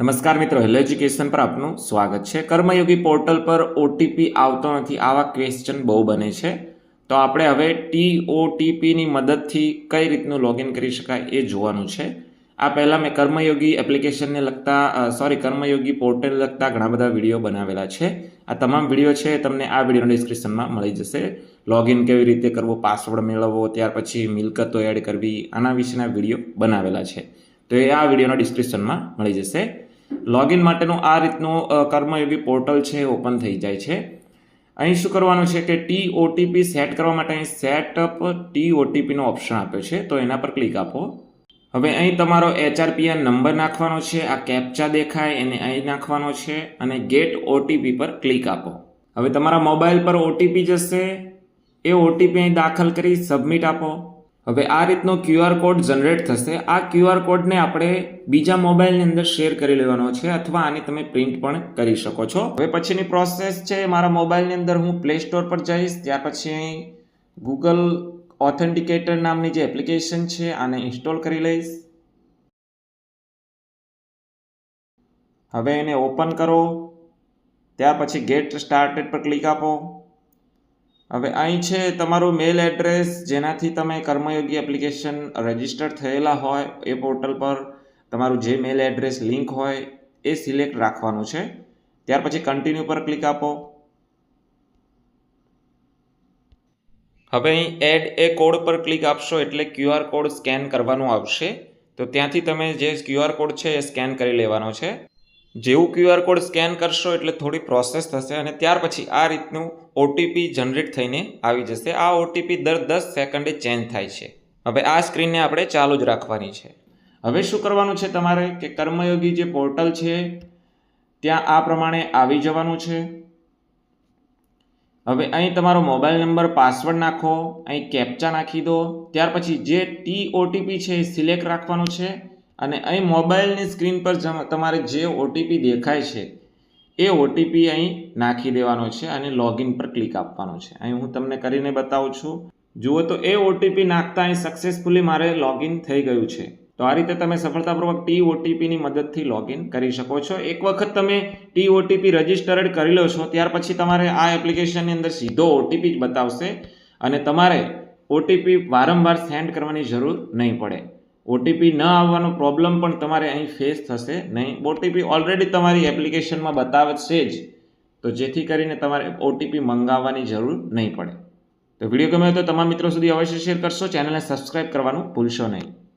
નમસ્કાર મિત્રો, hello education પર આપનું સ્વાગત છે. કર્મયોગી પોર્ટલ પર ઓટીપી આવતો નથી. આવા ક્વેશ્ચન બહુ બને છે. તો આપણે હવે ટી ઓટીપીની મદદથી કઈ રીતનું લોગિન કરી શકાય એ જોવાનું છે. આ પહેલાં મેં કર્મયોગી એપ્લિકેશનને લગતા સોરી કર્મયોગી પોર્ટલને લગતા ઘણા બધા વીડિયો બનાવેલા છે. આ તમામ વીડિયો છે તમને આ વિડીયોના ડિસ્ક્રિપ્શનમાં મળી જશે. લોગિન કેવી રીતે કરવું પાસવર્ડ મેળવવો, ત્યાર પછી મિલકતો એડ કરવી, આના વિશેના વીડિયો બનાવેલા છે. તો એ આ વિડીયોના ડિસ્ક્રિપ્શનમાં મળી જશે. લોગિન માટેનું આ રીતનું કર્મયોગી પોર્ટલ છે ઓપન થઈ જાય છે. અહીં શું કરવાનું છે કે ટી ઓટીપી સેટ કરવા માટે અહીં સેટઅપ ટી ઓટીપીનો ઓપ્શન આપ્યો છે, તો એના પર ક્લિક આપો. હવે અહીં તમારો એચઆરપીઆર નંબર નાખવાનો છે, આ કેપ્ચા દેખાય, એને અહીં નાખવાનો છે, અને ગેટ ઓટીપી પર ક્લિક આપો. હવે તમારા મોબાઈલ પર ઓટીપી જશે, એ ઓટીપી અહીં દાખલ કરી સબમિટ આપો. હવે આ રીતનો ક્યુઆર કોડ જનરેટ થશે. આ ક્યુઆર કોડને આપણે બીજા મોબાઈલની અંદર શેર કરી લેવાનો છે અથવા આની તમે પ્રિન્ટ પણ કરી શકો છો. હવે પછીની પ્રોસેસ છે, મારા મોબાઈલની અંદર હું પ્લે સ્ટોર પર જઈશ, ત્યાર પછી ગૂગલ ઓથેન્ટિકેટર નામની જે એપ્લિકેશન છે, આને ઇન્સ્ટોલ કરી લઈશ. હવે એને ઓપન કરો. ત્યાર પછી ગેટ સ્ટાર્ટેડ પર ક્લિક આપો. હવે અહીં છે તમારું મેલ એડ્રેસ જેનાથી તમે કર્મયોગી એપ્લિકેશન રજિસ્ટર થયેલા હોય, એ પોર્ટલ પર તમારું જે મેલ એડ્રેસ લિંક હોય, એ સિલેક્ટ રાખવાનું છે. ત્યાર પછી કન્ટિન્યુ પર ક્લિક આપો. હવે અહીં એડ એ કોડ પર ક્લિક આપશો, એટલે ક્યુઆર કોડ સ્કેન કરવાનું આવશે. તો ત્યાંથી તમે જે ક્યુઆર કોડ છે, એ સ્કેન કરી લેવાનો છે. જેવું ક્યુઆર કોડ સ્કેન કરશો એટલે થોડી પ્રોસેસ થશે અને ત્યાર પછી આ રીતનું ઓટીપી જનરેટ થઈને આવી જશે. આ ઓટીપી દર દસ સેકન્ડે ચેન્જ થાય છે. હવે આ સ્ક્રીનને આપણે ચાલુ જ રાખવાની છે. હવે શું કરવાનું છે તમારે? કે કર્મયોગી જે પોર્ટલ છે, ત્યાં આ પ્રમાણે આવી જવાનું છે. હવે અહીં તમારો મોબાઈલ નંબર, પાસવર્ડ નાખો, અહીં કેપ્ચા નાખી દો. ત્યાર પછી જે ટી ઓટીપી છે એ સિલેક્ટ રાખવાનું છે. અને અહીં મોબાઈલની સ્ક્રીન પર તમારે જે ઓટીપી દેખાય છે, એ ઓટીપી અહીં નાખી દેવાનો છે અને લોગિન પર ક્લિક આપવાનો છે. અહીં હું તમને કરીને બતાવું છું. જુઓ તો એ ઓટીપી નાખતા અહીં સક્સેસફુલી મારે લોગિન થઈ ગયું છે. તો આ રીતે તમે સફળતાપૂર્વક ટી ઓટીપીની મદદથી લોગિન કરી શકો છો. એક વખત તમે ટી ઓટીપી રજિસ્ટર્ડ કરી લો છો, ત્યાર પછી તમારે આ એપ્લિકેશનની અંદર સીધો ઓટીપી જ બતાવશે અને તમારે ઓટીપી વારંવાર સેન્ડ કરવાની જરૂર નહીં પડે. ઓટીપી ન આવવાનો પ્રોબ્લેમ પણ તમારે અહીં ફેસ થશે નહીં. ઓટીપી ઓલરેડી તમારી એપ્લિકેશનમાં બતાવશે જ. તો જેથી કરીને તમારે ઓટીપી મંગાવવાની જરૂર નહીં પડે. તો વીડિયો ગમ્યો તો તમામ મિત્રો સુધી અવશ્ય શેર કરશો. ચેનલને સબસ્ક્રાઇબ કરવાનું ભૂલશો નહીં.